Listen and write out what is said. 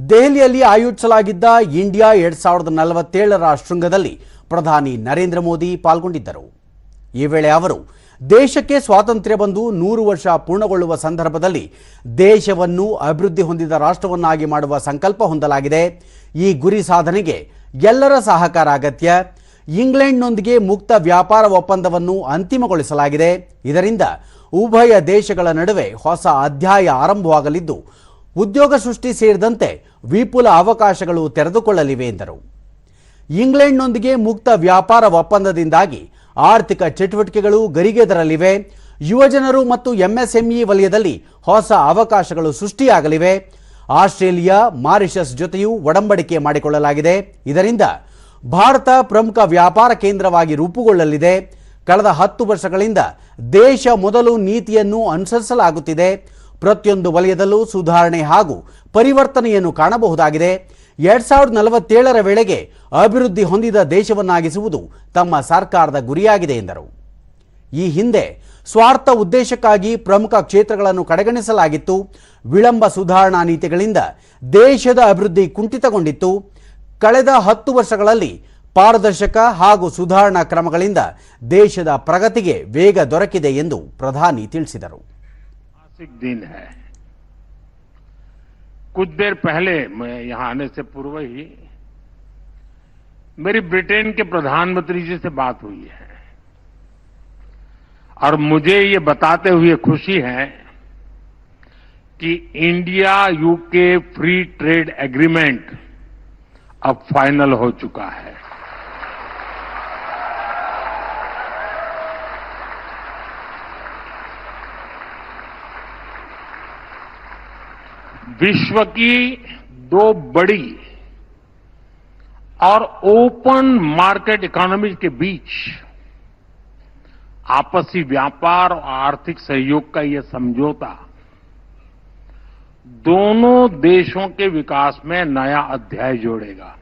ದೆಹಲಿಯಲ್ಲಿ ಆಯೋಜಿಸಲಾಗಿದ್ದ ಇಂಡಿಯಾ ಎರಡ್ ಸಾವಿರದ ನಲವತ್ತೇಳರ ಶೃಂಗದಲ್ಲಿ ಪ್ರಧಾನಿ ನರೇಂದ್ರ ಮೋದಿ ಪಾಲ್ಗೊಂಡಿದ್ದರು. ಈ ವೇಳೆ ಅವರು, ದೇಶಕ್ಕೆ ಸ್ವಾತಂತ್ರ್ಯ ಬಂದು ನೂರು ವರ್ಷ ಪೂರ್ಣಗೊಳ್ಳುವ ಸಂದರ್ಭದಲ್ಲಿ ದೇಶವನ್ನು ಅಭಿವೃದ್ಧಿ ಹೊಂದಿದ ರಾಷ್ಟ್ರವನ್ನಾಗಿ ಮಾಡುವ ಸಂಕಲ್ಪ ಹೊಂದಲಾಗಿದೆ. ಈ ಗುರಿ ಸಾಧನೆಗೆ ಎಲ್ಲರ ಸಹಕಾರ ಅಗತ್ಯ. ಇಂಗ್ಲೆಂಡ್ನೊಂದಿಗೆ ಮುಕ್ತ ವ್ಯಾಪಾರ ಒಪ್ಪಂದವನ್ನು ಅಂತಿಮಗೊಳಿಸಲಾಗಿದೆ. ಇದರಿಂದ ಉಭಯ ದೇಶಗಳ ನಡುವೆ ಹೊಸ ಅಧ್ಯಾಯ ಆರಂಭವಾಗಲಿದ್ದು ಉದ್ಯೋಗ ಸೃಷ್ಟಿ ಸೇರಿದಂತೆ ವಿಪುಲ ಅವಕಾಶಗಳು ತೆರೆದುಕೊಳ್ಳಲಿವೆ ಎಂದರು. ಇಂಗ್ಲೆಂಡ್ನೊಂದಿಗೆ ಮುಕ್ತ ವ್ಯಾಪಾರ ಒಪ್ಪಂದದಿಂದಾಗಿ ಆರ್ಥಿಕ ಚಟುವಟಿಕೆಗಳು ಗರಿಗೆದರಲಿವೆ ಯುವಜನರು ಮತ್ತು ಎಂಎಸ್ಎಂಇ ವಲಯದಲ್ಲಿ ಹೊಸ ಅವಕಾಶಗಳು ಸೃಷ್ಟಿಯಾಗಲಿವೆ. ಆಸ್ಟ್ರೇಲಿಯಾ, ಮಾರಿಷಸ್ ಜೊತೆಯೂ ಒಡಂಬಡಿಕೆ ಮಾಡಿಕೊಳ್ಳಲಾಗಿದೆ. ಇದರಿಂದ ಭಾರತ ಪ್ರಮುಖ ವ್ಯಾಪಾರ ಕೇಂದ್ರವಾಗಿ ರೂಪುಗೊಳ್ಳಲಿದೆ. ಕಳೆದ ಹತ್ತು ವರ್ಷಗಳಿಂದ ದೇಶ ಮೊದಲು ನೀತಿಯನ್ನು ಅನುಸರಿಸಲಾಗುತ್ತಿದೆ. ಪ್ರತಿಯೊಂದು ವಲಯದಲ್ಲೂ ಸುಧಾರಣೆ ಹಾಗೂ ಪರಿವರ್ತನೆಯನ್ನು ಕಾಣಬಹುದಾಗಿದೆ. ಎರಡ್ ಸಾವಿರದ ನಲವತ್ತೇಳರ ವೇಳೆಗೆ ಅಭಿವೃದ್ಧಿ ಹೊಂದಿದ ದೇಶವನ್ನಾಗಿಸುವುದು ತಮ್ಮ ಸರ್ಕಾರದ ಗುರಿಯಾಗಿದೆ ಎಂದರು. ಈ ಹಿಂದೆ ಸ್ವಾರ್ಥ ಉದ್ದೇಶಕ್ಕಾಗಿ ಪ್ರಮುಖ ಕ್ಷೇತ್ರಗಳನ್ನು ಕಡೆಗಣಿಸಲಾಗಿತ್ತು. ವಿಳಂಬ ಸುಧಾರಣಾ ನೀತಿಗಳಿಂದ ದೇಶದ ಅಭಿವೃದ್ಧಿ ಕುಂಠಿತಗೊಂಡಿತ್ತು. ಕಳೆದ ಹತ್ತು ವರ್ಷಗಳಲ್ಲಿ ಪಾರದರ್ಶಕ ಹಾಗೂ ಸುಧಾರಣಾ ಕ್ರಮಗಳಿಂದ ದೇಶದ ಪ್ರಗತಿಗೆ ವೇಗ ದೊರಕಿದೆ ಎಂದು ಪ್ರಧಾನಿ ತಿಳಿಸಿದರು. ऐतिहासिक दिन है। कुछ देर पहले मैं यहाँ आने से पूर्व ही मेरी ब्रिटेन के प्रधानमंत्री जी से बात हुई है। और मुझे ये बताते हुए खुशी है कि India UK free trade agreement अब फाइनल हो चुका है। विश्व की दो बड़ी और ओपन मार्केट इकोनॉमी के बीच आपसी व्यापार और आर्थिक सहयोग का यह समझौता दोनों देशों के विकास में नया अध्याय जोड़ेगा।